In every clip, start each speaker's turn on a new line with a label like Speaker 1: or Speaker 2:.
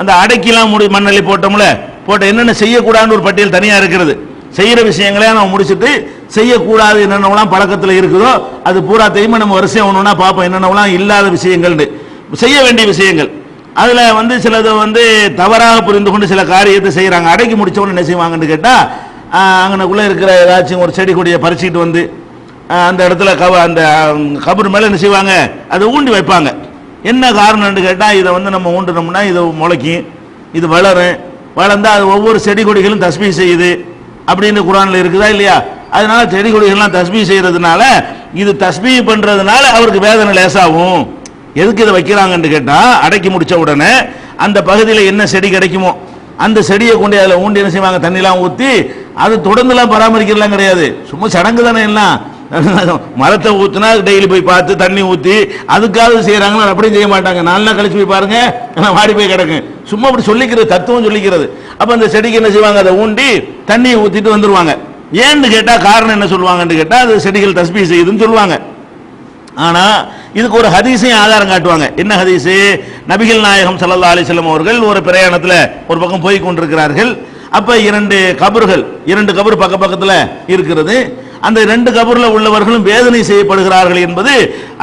Speaker 1: அந்த அடைக்கிலாம் முடி மண்ணள்ளி போட்டோம்ல போட்ட என்னென்ன செய்யக்கூடாதுன்னு ஒரு பட்டியல் தனியாக இருக்கிறது. செய்கிற விஷயங்களே நம்ம முடிச்சுட்டு செய்யக்கூடாது என்னென்னலாம் பழக்கத்தில் இருக்குதோ அது பூரா நம்ம வரிசையாக ஒன்றுனா பார்ப்போம் என்னென்னலாம் இல்லாத விஷயங்கள்னு. செய்ய வேண்டிய விஷயங்கள். அதில் வந்து சிலது வந்து தவறாக புரிந்து கொண்டு சில காரியத்தை செய்கிறாங்க அடக்கி முடித்தவொன்னு என்ன செய்வாங்கன்னு கேட்டால் அங்கனக்குள்ளே இருக்கிற ஏதாச்சும் ஒரு செடி கொடியை பறிச்சுட்டு வந்து அந்த இடத்துல கவ அந்த கபர் மேலே என்ன செய்வாங்க? அதை ஊண்டி வைப்பாங்க. என்ன காரணம்னு கேட்டால் இதை வந்து நம்ம ஊண்டுனோம்னா இது முளைக்கும் இது வளரும். வளர்ந்தால் அது ஒவ்வொரு செடி கொடிகளும் தஸ்மி செய்யுது அப்படின்னு குரானில் இருக்குதா இல்லையா? அதனால செடி கொடிகள்லாம் தஸ்மி செய்கிறதுனால இது தஸ்மி பண்ணுறதுனால அவருக்கு வேதனை லேசாகும். எதுக்கு இதை வைக்கிறாங்கன்னு கேட்டால் அடக்கி முடிச்ச உடனே அந்த பகுதியில் என்ன செடி கிடைக்குமோ அந்த செடியை கொண்டு அதில் ஊண்டி என்ன செய்வாங்க? தண்ணிலாம் ஊற்றி அது தொடர்ந்துலாம் பராமரிக்கிறலாம் கிடையாது. சும்மா சடங்கு தானே எல்லாம். மரத்தை ஊத்துனா டெய்லி போய் பார்த்து தண்ணி ஊற்றி அதுக்காக செய்யறாங்களா அப்படியும் செய்ய மாட்டாங்க. நாலு நாள் கழிச்சு போய் பாருங்க எல்லாம் வாடி போய் கிடக்கு. சும்மா அப்படி சொல்லிக்கிறது தத்துவம் சொல்லிக்கிறது. அப்ப அந்த செடிக்கு என்ன செய்வாங்க? அதை ஊண்டி தண்ணியை ஊத்திட்டு வந்துருவாங்க. ஏன்னு கேட்டா காரணம் என்ன சொல்லுவாங்கன்னு கேட்டா அது செடிகள் தஸ்பி செய்யுதுன்னு சொல்லுவாங்க. ஆனா இதுக்கு ஒரு ஹதீஸையும் ஆதாரம் காட்டுவாங்க. என்ன ஹதீஸு? நபிகள் நாயகம் சல்லா அலைஹி அவர்கள் ஒரு பிரயாணத்துல ஒரு பக்கம் போய் கொண்டிருக்கிறார்கள். அப்ப இரண்டு கபர்கள் இரண்டு கபர் பக்க பக்கத்துல இருக்கிறது. அந்த ரெண்டு கபூரில் உள்ளவர்களும் வேதனை செய்யப்படுகிறார்கள் என்பது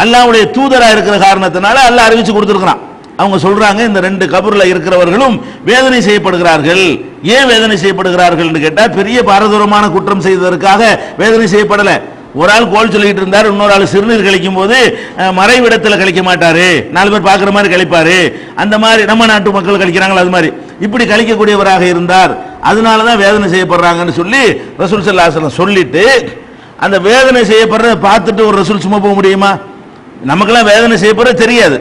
Speaker 1: அல்லாவுடைய தூதராக இருக்கிற காரணத்தினால அல்லாஹ் அறிவிச்சு கொடுத்துருக்கிறான். அவங்க சொல்றாங்க இந்த ரெண்டு கபூரில் இருக்கிறவர்களும் வேதனை செய்யப்படுகிறார்கள். ஏன் வேதனை செய்யப்படுகிறார்கள் கேட்டால் பெரிய பாரதூரமான குற்றம் செய்ததற்காக வேதனை செய்யப்படல. ஒரு ஆள் கோல் சொல்லிட்டு இருந்தார் இன்னொரு ஆள் சிறுநீர் கழிக்கும் போது மறைவிடத்தில் கழிக்க மாட்டாரு. நாலு பேர் பார்க்குற மாதிரி கழிப்பாரு. அந்த மாதிரி நம்ம நாட்டு மக்கள் கழிக்கிறாங்களா அது மாதிரி. இப்படி கழிக்கக்கூடியவராக இருந்தார். அதனால தான் வேதனை செய்யப்படுறாங்கன்னு சொல்லி ரசூல் சல்லாஹ் சொல்லிட்டு அந்த வேதனை செய்யப்படுறத பார்த்துட்டு ஒரு ரசூல் சும்மா போக முடியுமா? நமக்கெல்லாம் வேதனை செய்யப்படுறது தெரியாது.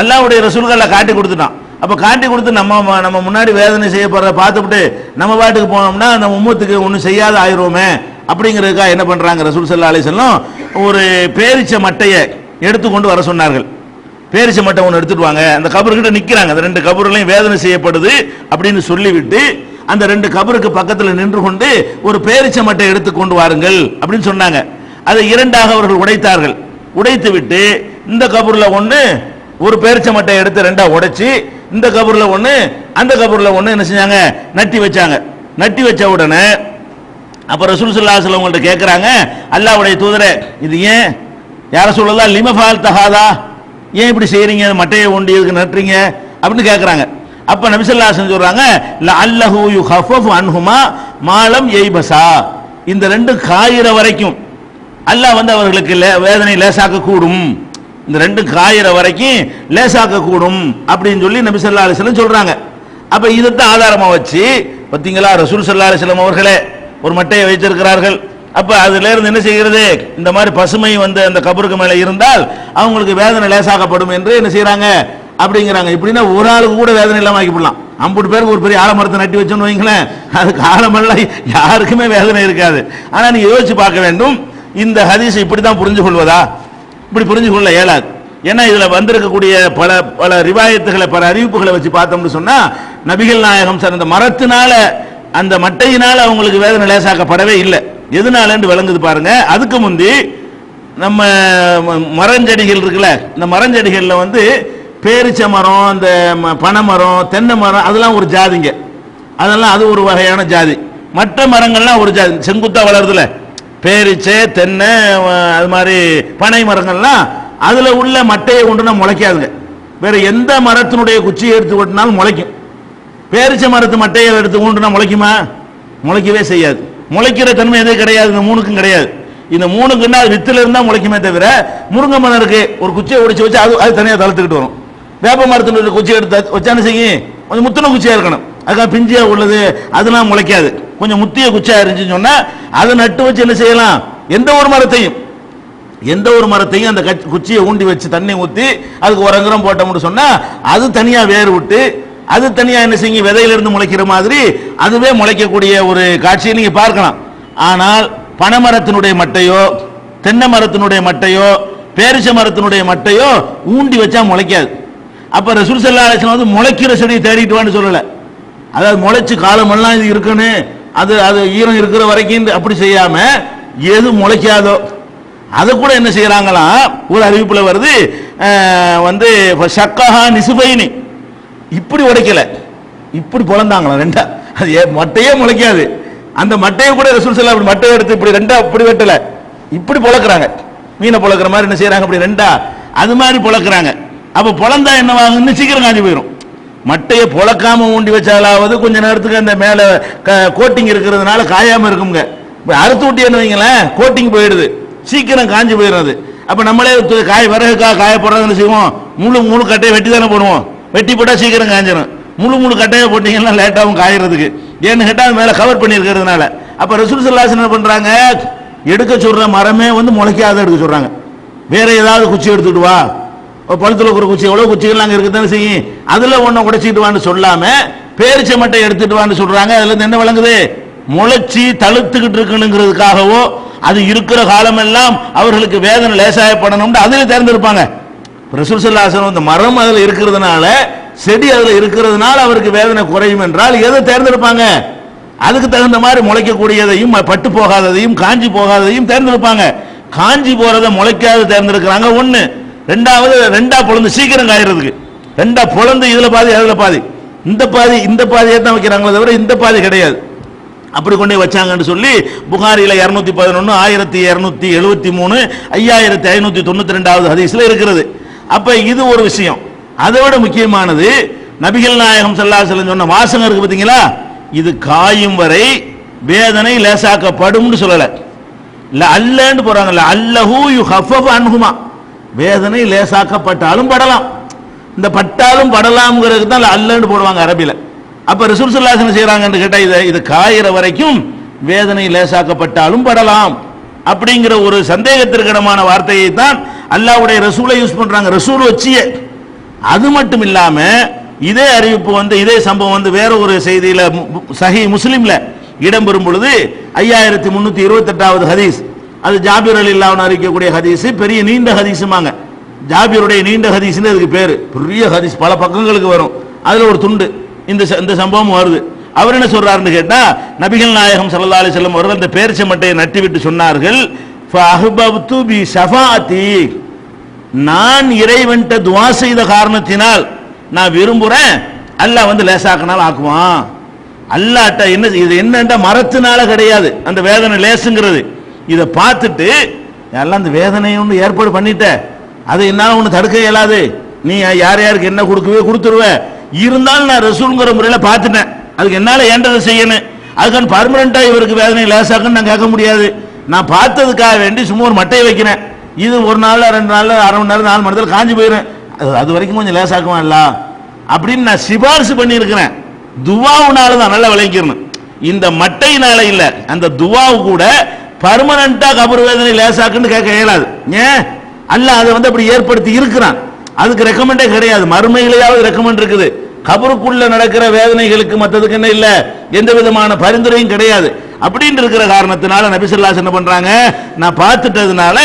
Speaker 1: அல்லாவுடைய ரசூல்களை காட்டி கொடுத்துட்டான். அப்போ காட்டி கொடுத்து நம்ம நம்ம முன்னாடி வேதனை செய்யப்படுறத பார்த்துட்டு நம்ம பாட்டுக்கு போனோம்னா அந்த உம்மத்துக்கு ஒன்றும் செய்யாத ஆயிருவோமே அப்படிங்கிறதுக்காக என்ன பண்ணுறாங்க ரசூல் சல்லா அலிசல்லம் ஒரு பேரிச்ச மட்டையை எடுத்துக்கொண்டு வர சொன்னார்கள். பேரிச்ச மட்டை ஒன்று எடுத்துட்டு வாங்க. அந்த கபர்கிட்ட நிற்கிறாங்க அந்த ரெண்டு கபர்களையும் வேதனை செய்யப்படுது அப்படின்னு சொல்லிவிட்டு அந்த ரெண்டு கபருக்கு பக்கத்தில் நின்று கொண்டு ஒரு பேரிச்ச மட்டை எடுத்து கொண்டு வாருங்கள் அப்படின்னு சொன்னாங்க. அதை இரண்டாக அவர்கள் உடைத்தார்கள். உடைத்து விட்டு இந்த கபூரில் ஒன்று ஒரு பேரிச்ச மட்டை எடுத்து ரெண்டாக உடைச்சி இந்த கபூரில் ஒன்று அந்த கபூரில் ஒன்று என்ன செஞ்சாங்க? நட்டி வச்சாங்க. நட்டி வச்ச உடனே அப்ப ரசூல் ஸல்லல்லாஹு அலைஹி உங்கள்ட்ட தூதரே இது ஏன்? யார சொல்லலாம் லிமஃபால் தஹாதா? ஏன் இப்படி செய்கிறீங்க மட்டையை ஒண்டி இதுக்கு நட்டுறீங்க? அப்படின்னு கேட்குறாங்க அப்ப நபி ஸல்லல்லாஹு அலைஹி வஸல்லம் சொல்றாங்க அன்ஹுமா மாலம் எய்பசா இந்த ரெண்டு காயிற வரைக்கும் அல்லாஹ் வந்து அவர்களுக்கு லே- வேதனை லேசாக்க கூடும் இந்த ரெண்டு காயிற வரைக்கும் லேசாக்க கூடும் அப்படின்னு சொல்லி நபி ஸல்லல்லாஹு அலைஹி சொல்றாங்க. அப்ப இதைத்தான் ஆதாரமா வச்சு பார்த்தீங்களா ரசூல் சல்லா அலிஸ்லம் அவர்களே ஒரு மட்டையை வைத்திருக்கிறார்கள். அப்ப அதுல இருந்து என்ன செய்கிறது? இந்த மாதிரி பசுமை வந்து அந்த கபருக்கு மேல இருந்தால் அவங்களுக்கு வேதனை லேசாக்கப்படும் என்று என்ன செய்யறாங்க அப்படிங்கிறாங்க. இப்படின்னா ஒரு ஆளுக்கு கூட வேதனை இல்லாம ஆக்கிவிடலாம். ஐம்பது பேருக்கு ஒரு பெரிய ஆலமரத்தை நட்டி வச்சோன்னு வைங்களேன். அதுக்கு ஆலமெல்லாம் யாருக்குமே வேதனை இருக்காது. ஆனா நீங்க யோசிச்சு பார்க்க வேண்டும். இந்த ஹதீஸ் இப்படி தான் புரிஞ்சு கொள்வதா இப்படி புரிஞ்சு கொள்ள இயலாது. ஏன்னா இதுல வந்திருக்கக்கூடிய பல பல ரிவாயத்துகளை பல அறிவிப்புகளை வச்சு பார்த்தோம்னு சொன்னா நபிகள் நாயகம் சார் அந்த மரத்தினால அந்த மட்டையினால அவங்களுக்கு வேதனை லேசாக்கப்படவே இல்லை. எதுனாலன்னு விளங்குது பாருங்க. அதுக்கு முந்தி நம்ம ம- மரஞ்செடிகள் இருக்குல்ல இந்த மரஞ்செடிகளில் வந்து பேரிச்ச மரம் இந்த ம- பனைமரம் தென்னை மரம் அதெல்லாம் ஒரு ஜாதிங்க. அதெல்லாம் அது ஒரு வகையான ஜாதி. மற்ற மரங்கள்லாம் ஒரு ஜாதி. செங்குத்தா வளருதுல. பேரிச்சை தென்னை அது மாதிரி பனை மரங்கள்லாம் அதில் உள்ள மட்டையை கொண்டு நான் முளைக்காதுங்க. வேற எந்த மரத்தினுடைய குச்சியை எடுத்து கொட்டினாலும் முளைக்கும். பேரிச்சை மரத்து மட்டையை எடுத்து ஊண்டுனா முளைக்குமா? முளைக்கவே செய்யாது. முளைக்கிற தன்மை எதுவும் கிடையாது. இந்த மூணுக்கும் கிடையாது. இந்த மூணுக்குன்னா அது வித்துல இருந்தால் முளைக்குமே தவிர முருங்கை மரம் இருக்கு. ஒரு குச்சியை உடைச்சு வச்சு அது அது தனியாக தளர்த்துக்கிட்டு வரும். வேப்ப மரத்தினுடைய குச்சி எடுத்து வச்சான செய்யும் கொஞ்சம் முத்தின குச்சியாக இருக்கணும். அதுக்காக பிஞ்சியாக உள்ளது அதெல்லாம் முளைக்காது. கொஞ்சம் முத்திய குச்சியாக இருந்துச்சுன்னு சொன்னால் அதை நட்டு வச்சு என்ன செய்யலாம்? எந்த ஒரு மரத்தையும் எந்த ஒரு மரத்தையும் அந்த குச்சியை ஊண்டி வச்சு தண்ணி ஊற்றி அதுக்கு உரங்குறம் போட்டோம்னு சொன்னால் அது தனியாக வேர் விட்டு அது தனியாக என்ன செய்யும் விதையிலிருந்து முளைக்கிற மாதிரி அதுவே முளைக்கக்கூடிய ஒரு காட்சியை நீங்கள் பார்க்கலாம். ஆனால் பனைமரத்தினுடைய மட்டையோ தென்னை மரத்தினுடைய மட்டையோ பேரிச்ச மரத்தினுடைய மட்டையோ ஊண்டி வச்சா முளைக்காது. அப்ப ரசூல் சல்லா அலிஸ்லாம் வந்து முளைக்கிற செடியை தேடிட்டு வான்னு சொல்லல. அதாவது முளைச்சு காலமெல்லாம் இது இருக்குன்னு அது அது ஈரம் இருக்கிற வரைக்கும் அப்படி செய்யாம எது முளைக்காதோ அதை கூட என்ன செய்யறாங்களாம் ஒரு அறிவிப்புல வருது வந்து சக்கஹா நிசுபைனி. இப்படி உடைக்கல. இப்படி பொழந்தாங்களாம் ரெண்டா. அது மட்டையே முளைக்காது. அந்த மட்டையை கூட ரசூல் சல்லா அப்படி மட்டையை எடுத்து இப்படி ரெண்டா இப்படி வெட்டல. இப்படி பிழக்கிறாங்க. மீனை பிழக்கிற மாதிரி என்ன செய்கிறாங்க அப்படி ரெண்டா. அது மாதிரி பிழக்கிறாங்க. அப்ப பொழந்தா என்னவாகும் சீக்கிரம் காஞ்சி போயிடும் மட்டையை பொழக்காம ஊண்டி வச்சாலாவது கொஞ்ச நேரத்துக்கு அந்த மேல கோட்டிங் இருக்கிறதுனால காயாம இருக்குங்க இப்ப அறுத்து விட்டியன்னு வைங்களேன் கோட்டிங் போயிடுது. சீக்கிரம் காஞ்சி போயிடுறது. அப்போ அப்ப நம்மளே காய காய் விறகுக்கா காய போடுறதுன்னு செய்வோம். முழு முழு கட்டையை வெட்டி தானே போடுவோம். வெட்டி போட்டா சீக்கிரம் காஞ்சிடும் முழு முழு கட்டையை போட்டிங்கன்னா லேட்டாகவும் காயறதுக்கு. ஏன்னு கேட்டால் அது மேலே கவர் பண்ணியிருக்கிறதுனால. அப்போ ரசூல் என்ன பண்ணுறாங்க எடுக்க சொல்கிற மரமே வந்து முளைக்காத எடுக்க சொல்கிறாங்க வேற ஏதாவது குச்சி எடுத்துட்டு வா. பழுத்துல ஒரு குச்சி எவ்வளவு குச்சிகள் அங்க இருக்குதானே செய்யும். அதுல ஒண்ணு உடைச்சிட்டு வான்னு சொல்லாம பேரிச்சை மட்டை எடுத்துட்டு வான்னு சொல்றாங்க. அதுல என்ன விளங்குது? முளைச்சி தழுத்துக்கிட்டு இருக்கணுங்கிறதுக்காகவோ அது இருக்கிற காலமெல்லாம் அவர்களுக்கு வேதனை லேசாயப்படணும்னு அதில் தேர்ந்தெடுப்பாங்க. ரசூல் இந்த மரம் அதுல இருக்கிறதுனால செடி அதுல இருக்கிறதுனால அவருக்கு வேதனை குறையும் என்றால் எதை தேர்ந்தெடுப்பாங்க? அதுக்கு தகுந்த மாதிரி முளைக்கக்கூடியதையும் பட்டு போகாததையும் காஞ்சி போகாததையும் தேர்ந்தெடுப்பாங்க. காஞ்சி போறதை முளைக்காத தேர்ந்தெடுக்கிறாங்க. ஒன்று ரெண்டாவது ரெண்டா பொழுது சீக்கிரம் காயறதுக்கு. ரெண்டா பொழுந்து இதுல பாதி அதுல பாதி. இந்த பாதி இந்த பாதியை தான் வைக்கிறாங்களே தவிர இந்த பாதி கிடையாது. அப்படி கொண்டே வச்சாங்கன்னு சொல்லி புகாரியில் இரநூத்தி பதினொன்று ஆயிரத்தி இரநூத்தி எழுபத்தி மூணு ஐயாயிரத்தி ஐநூத்தி தொண்ணூத்தி ரெண்டாவது ஹதீஸ்ல இருக்கிறது. அப்ப இது ஒரு விஷயம். அதை விட முக்கியமானது நபிகள் நாயகம் ஸல்லல்லாஹு சொன்ன வாசகம் இருக்கு பாத்தீங்களா இது காயும் வரை வேதனை லேசாக்கப்படும்னு சொல்லல. இல்ல அல்லன்னு போறாங்கல்ல அல்லஹூ யு ஹஃபஃபு அன்ஹுமா. வேதனை லேசாக்கப்பட்டாலும் படலாம். இந்த பட்டாலும் படலாம்ங்கிறதுக்கு தான் அல்லன்னு போடுவாங்க அரபியில். அப்போ ரிசுர்சுல்லாசனம் செய்கிறாங்கன்னு கேட்டால் இதை இது காயிற வரைக்கும் வேதனை லேசாக்கப்பட்டாலும் படலாம். அப்படிங்கிற ஒரு சந்தேகத்திற்கிடமான வார்த்தையை தான் அல்லாவுடைய ரசூலை யூஸ் பண்ணுறாங்க ரசூல் வச்சியே. அது மட்டும் இல்லாமல் இதே அறிவிப்பு வந்து இதே சம்பவம் வந்து வேற ஒரு செய்தியில் சஹி முஸ்லீமில் இடம்பெறும் பொழுது ஐயாயிரத்தி முந்நூற்றி இருபத்தெட்டாவது ஹதீஸ். அது ஜாபிர் அலி இல்லாமல் அறிக்கக்கூடிய ஹதீஸ் பெரிய நீண்ட ஹதீஸுமாங்க ஜாபிருடைய நீண்ட ஹதீஸ்னு அதுக்கு பேர். பெரிய ஹதீஸ் பல பக்கங்களுக்கு வரும். அதில் ஒரு துண்டு. இந்த ச- இந்த சம்பவம் வருது. அவர் என்ன சொல்றாருன்னு கேட்டா நபிகள் நாயகம் சல்லா அலி செல்லம் அவர்கள் அந்த பேரிச்ச மட்டையை நட்டி விட்டு சொன்னார்கள் நான் இறைவன்ட்ட துவா செய்த காரணத்தினால் நான் விரும்புறேன். அல்லாஹ் வந்து லேசாக்கினால் ஆக்குவான். அல்லாட்ட என்ன இது என்னன்னா மரத்தினால கிடையாது. அந்த வேதனை லேசுங்கிறது. இதை பார்த்துட்டு எல்லாம் அந்த வேதனையை ஒன்று ஏற்பாடு பண்ணிட்ட. அது என்னால் ஒன்று தடுக்க இயலாது. நீ யார் யாருக்கு என்ன கொடுக்கவே கொடுத்துருவ. இருந்தாலும் நான் ரசூலுங்கிற முறையில் பார்த்துட்டேன். அதுக்கு என்னால் ஏண்டதை செய்யணும்? அதுக்கான பர்மனண்ட்டாக இவருக்கு வேதனை லேசாக்குன்னு நான் கேட்க முடியாது. நான் பார்த்ததுக்காக வேண்டி சும்மா ஒரு மட்டையை வைக்கிறேன். இது ஒரு நாள் ரெண்டு நாள் அரை மணி நேரம் நாலு மணி நேரத்தில் காஞ்சி போயிடும் அது அது வரைக்கும் கொஞ்சம் லேசாக்குவான்ல அப்படின்னு நான் சிபாரிசு பண்ணியிருக்கிறேன். துவாவுனால தான் நல்லா விளங்கிடணும். இந்த மட்டையினால இல்லை. அந்த துவாவு கூட பர்மனண்டா கபர் வேதனை லேசாக்குன்னு கேட்க இயலாது. ஏன்? அல்ல அதை வந்து அப்படி ஏற்படுத்தி இருக்கிறான். அதுக்கு ரெக்கமெண்டே கிடையாது. மறுமையிலேயாவது ரெக்கமெண்ட் இருக்குது. கபருக்குள்ள நடக்கிற வேதனைகளுக்கு மற்றதுக்கு என்ன இல்ல? எந்த விதமான பரிந்துரையும் கிடையாது. அப்படின்னு இருக்கிற காரணத்தினால நபிசல்லாஸ் என்ன பண்றாங்க? நான் பார்த்துட்டதுனால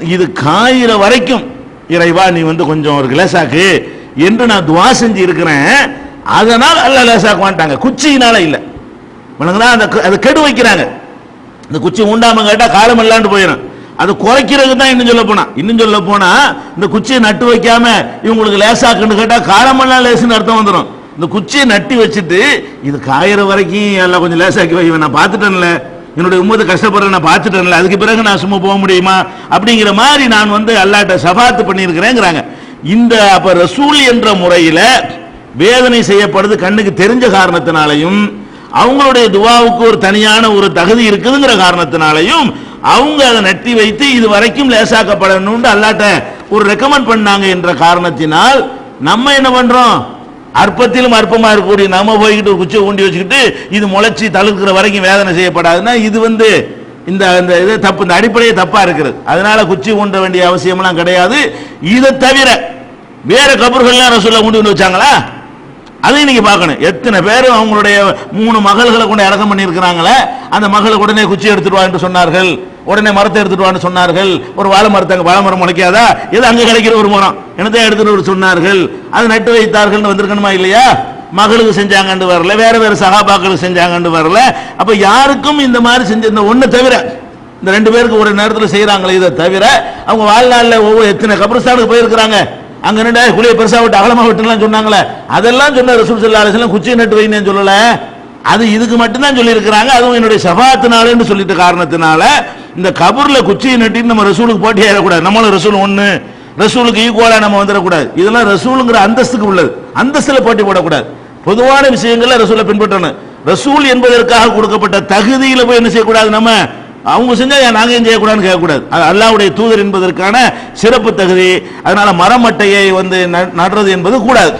Speaker 1: இது காயிற வரைக்கும் இறைவா நீ வந்து கொஞ்சம் ஒரு லேசாக்கு என்று நான் துவா செஞ்சு இருக்கிறேன் அதனால் அல்ல லேசாக்க மாட்டாங்க. குச்சியினால இல்லை. அந்த கு- அதை கெடு வைக்கிறாங்க. இந்த குச்சி உண்டாம கேட்டா காலம் இல்லாண்டு போயிடும் அது குறைக்கிறதுக்கு தான் இன்னும் சொல்ல போனா. இன்னும் சொல்ல போனா இந்த குச்சியை நட்டு வைக்காம இவங்களுக்கு லேசாக்குன்னு கேட்டா காலமெல்லாம் லேசுன்னு அர்த்தம் வந்துடும் இந்த குச்சியை நட்டி வச்சுட்டு இது காயிற வரைக்கும் எல்லாம் கொஞ்சம் லேசாக்கி வைவேன் நான் பார்த்துட்டேன்ல. என்னுடைய உம்மது கஷ்டப்படுற நான் பார்த்துட்டேன்ல. அதுக்கு பிறகு நான் சும்மா போக முடியுமா? அப்படிங்கிற மாதிரி நான் வந்து அல்லாட்ட சபாத்து பண்ணியிருக்கிறேங்கிறாங்க. இந்த அப்ப ரசூல் என்ற முறையில் வேதனை செய்யப்படுது. கண்ணுக்கு தெரிஞ்ச காரணத்தினாலையும் அவங்களுடைய துவாவுக்கு ஒரு தனியான ஒரு தகுதி இருக்குதுங்கிற காரணத்தினாலையும் அவங்க அதை நட்டி வைத்து இது வரைக்கும் லேசாக்கப்படணும்னு அல்லாட்ட ஒரு ரெக்கமெண்ட் பண்ணாங்க என்ற காரணத்தினால் நம்ம என்ன பண்றோம்? அற்பத்திலும் அற்பமா இருக்கக்கூடிய நம்ம போய்கிட்டு ஒரு குச்சியை ஊண்டி வச்சுக்கிட்டு இது முளைச்சி தழுக்கிற வரைக்கும் வேதனை செய்யப்படாதுன்னா இது வந்து இந்த இந்த இது தப்பு இந்த அடிப்படையே தப்பா இருக்கிறது அதனால குச்சி ஊண்ட வேண்டிய அவசியம்லாம் கிடையாது. இதை தவிர வேற கபர்கள்லாம் ரசூல்ல ஊண்டி வந்து வச்சாங்களா? அதையும் நீங்க பார்க்கணும். எத்தனை பேர் அவங்களுடைய மூணு மகள்களை கொண்டு அடக்கம் பண்ணியிருக்கிறாங்களே அந்த மகள் உடனே குச்சி எடுத்துட்டு என்று சொன்னார்கள். உடனே மரத்தை எடுத்துட்டு வான்னு சொன்னார்கள். ஒரு வாழை மரத்தை அங்கே வாழை மரம் முளைக்காதா? இது அங்கே கிடைக்கிற ஒரு மரம். என்னத்தை எடுத்துட்டு ஒரு சொன்னார்கள்? அது நட்டு வைத்தார்கள் வந்திருக்கணுமா இல்லையா? மகளுக்கு செஞ்சாங்கன்னு வரல வேற வேற சகாபாக்களுக்கு செஞ்சாங்கன்னு வரல. அப்ப யாருக்கும் இந்த மாதிரி செஞ்ச இந்த ஒன்று தவிர இந்த ரெண்டு பேருக்கு ஒரு நேரத்தில் செய்யறாங்களே இதை தவிர அவங்க வாழ்நாளில் ஒவ்வொரு எத்தனை கபிரஸ்தானுக்கு போயிருக்கிறாங்க? அங்க நின்று குழியை பெருசா விட்டு அகலமா விட்டுலாம் சொன்னாங்களே. அதெல்லாம் சொன்ன ரசூல் சல்லா அலிஸ்லாம் குச்சி நட்டு வைன்னு சொல்லல. அது இதுக்கு மட்டும்தான் சொல்லி இருக்கிறாங்க அதுவும் என்னுடைய சபாத்தினாலேன்னு சொல்லிட்ட காரணத்தினால இந்த கபூர்ல குச்சியை நட்டின்னு நம்ம ரசூலுக்கு போட்டி ஆயிடக்கூடாது. நம்மளும் ரசூல் ஒண்ணு. ரசூலுக்கு ஈக்குவலா நம்ம வந்துடக்கூடாது. இதெல்லாம் ரசூலுங்கிற அந்தஸ்துக்கு உள்ளது. அந்தஸ்துல போட்டி போடக்கூடாது. பொதுவான விஷயங்கள்ல ரசூலை பின்பற்றணும். ரசூல் என்பதற்காக கொடுக்கப்பட்ட தகுதியில போய் என்ன செய்யக்கூடாது நம்ம? அவங்க செஞ்சா ஏன் நாங்க ஏன் செய்யக்கூடாதுன்னு கேட்கக்கூடாது. அது அல்லாவுடைய தூதர் என்பதற்கான சிறப்பு தகுதி. அதனால மரமட்டையை வந்து நடுறது என்பது கூடாது.